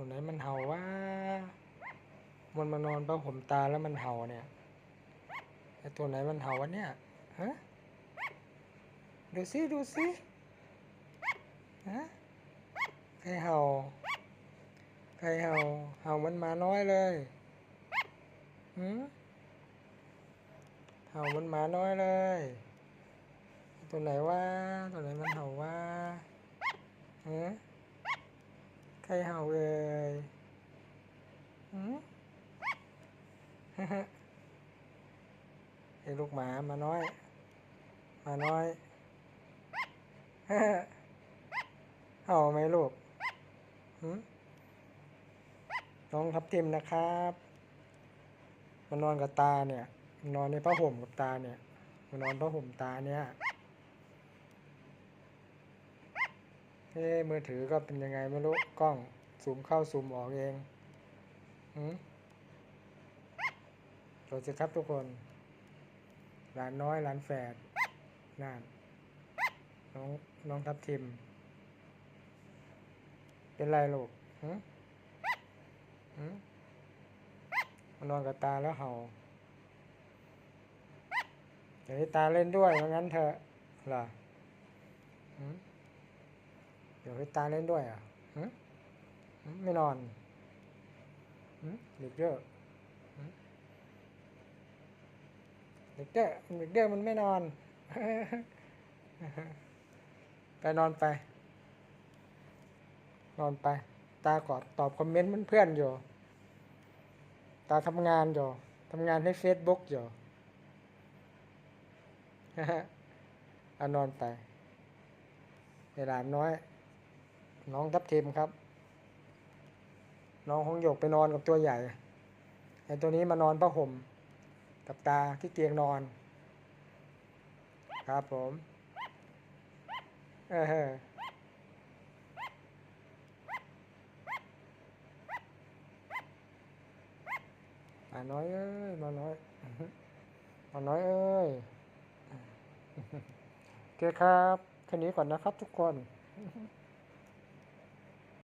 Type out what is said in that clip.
ตัวไหนมันเห่าวะมันมานอนผ้าห่มตาแล้วมันเห่าเนี่ยไอตัวไหนมันเห่าวะเนี่ยฮะดูสิดูสิฮะใครเห่าใครเห่าเห่ามันหมาน้อยเลยหืมเห่ามันหมาน้อยเลย ตัวไหนวะตัวไหนมันเห่าวะฮะใครเห่าเอ่ยหืมไอ้ลูกหมามาน้อย มาน้อยเห่าไหมลูกหืมน้องทับทิมนะครับมานอนกับตาเนี่ยมานอนในผ้าห่มกับตาเนี่ยมานอนผ้าห่มตาเนี่ย เอ้มือถือก็เป็นยังไงไม่รู้ กล้องซูมเข้าซูมออกเองหืมโหลดสิครับทุกคนหลานน้อยหลานแฝดนั่นน้องน้องทับทิม เป็นไรลูกหืมหืมนอนกับตาแล้วเห่าเดี๋ยวตาเล่นด้วยว่างั้นเถอะเหรอหื ดี๋ยวให้ตาเล่นด้วยอะไม่นอนหืมเด็กเยอะเด็กเด้อเด็กเด้อมันไม่นอน ไปนอนไป นอนไป ตากอดตอบคอมเมนต์เพื่อนๆอยู่ ตาทำงานอยู่ทำงานให้เฟซบุ๊กอยู่เอานอนไป เวลาน้อย น้องทับทิมครับ น้องหงหยกไปนอนกับตัวใหญ่ไอ้ตัวนี้มานอนผ้าห่มกับตาที่เตียงนอน ครับผมเออมาน้อยเอ้ยมาน้อยมาน้อยเอ้ยโอเคครับแค่นี้ก่อนนะครับทุกคน